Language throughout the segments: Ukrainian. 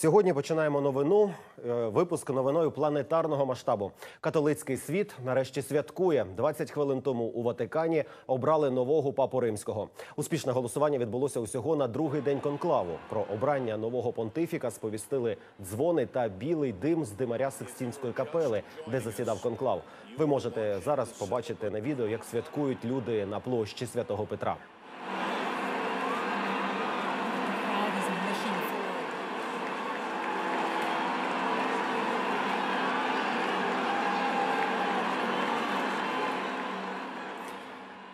Сьогодні починаємо новину. е, Випуск новиною планетарного масштабу. Католицький світ нарешті святкує. 20 хвилин тому у Ватикані обрали нового папу римського. Успішне голосування відбулося усього на другий день конклаву. Про обрання нового понтифіка сповістили дзвони та білий дим з димаря Сикстінської капели, де засідав конклав. Ви можете зараз побачити на відео, як святкують люди на площі святого Петра.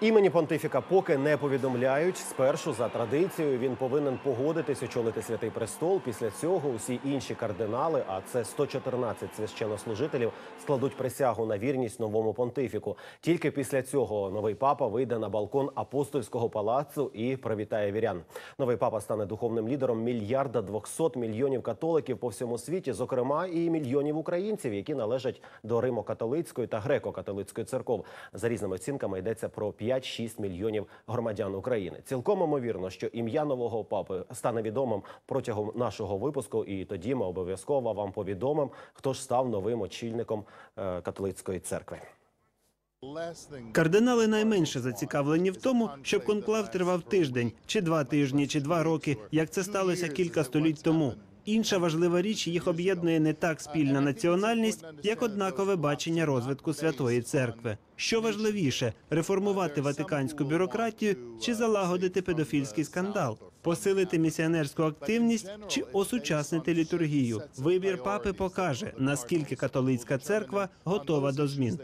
Імені понтифіка поки не повідомляють. Спершу за традицією він повинен погодитись очолити святий престол. Після цього усі інші кардинали, а це 114 священнослужителів, складуть присягу на вірність новому понтифіку. Тільки після цього новий папа вийде на балкон апостольського палацу і привітає вірян. Новий папа стане духовним лідером мільярда 200 мільйонів католиків по всьому світі, зокрема і мільйонів українців, які належать до Римо-католицької та греко-католицької церков. За різними оцінками йдеться про 5-6 мільйонів громадян України. Цілком ймовірно, що ім'я нового папи стане відомим протягом нашого випуску, і тоді ми обов'язково вам повідомимо, хто ж став новим очільником е, католицької церкви. Кардинали найменше зацікавлені в тому, щоб конклав тривав тиждень, чи два тижні, чи два роки, як це сталося кілька століть тому. Інша важлива річ їх об'єднує не так спільна національність, як однакове бачення розвитку святої церкви. Що важливіше реформувати ватиканську бюрократію чи залагодити педофільський скандал, посилити місіонерську активність чи осучаснити літургію. Вибір папи покаже наскільки католицька церква готова до змін.